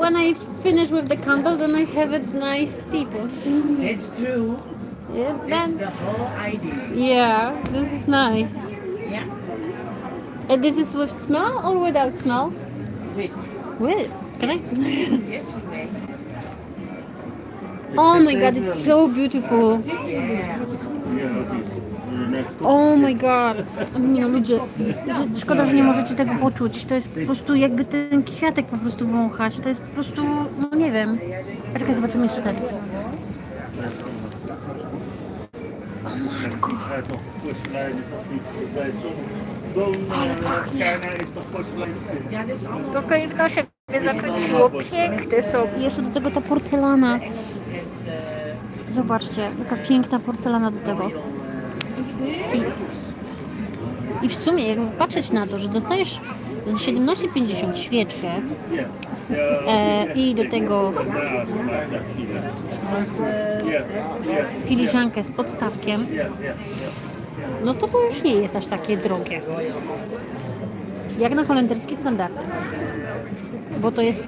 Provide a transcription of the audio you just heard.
when I finish with the candle, then I have a nice tea pot. It's true. Yeah, then, the whole idea. yeah, this is nice. Yeah. And this is with smell or without smell? With. With. Can I? Yes, you may. Oh my god, it's so beautiful. Yeah. Oh my god. Nie no, ludzie, że, szkoda, że nie możecie tego poczuć. To jest po prostu jakby ten kwiatek po prostu wąchać. To jest po prostu, no nie wiem. A czekaj, zobaczymy jeszcze ten. O matko. Ale pachnie. Trochę jedno się zakręciło. Piękne są. I jeszcze do tego ta porcelana. Zobaczcie, jaka piękna porcelana do tego. I, I w sumie, jakby patrzeć na to, że dostajesz za 17,50 świeczkę e, i do tego filiżankę z podstawkiem, no to to już nie jest aż takie drogie. Jak na holenderskie standardy. Bo to jest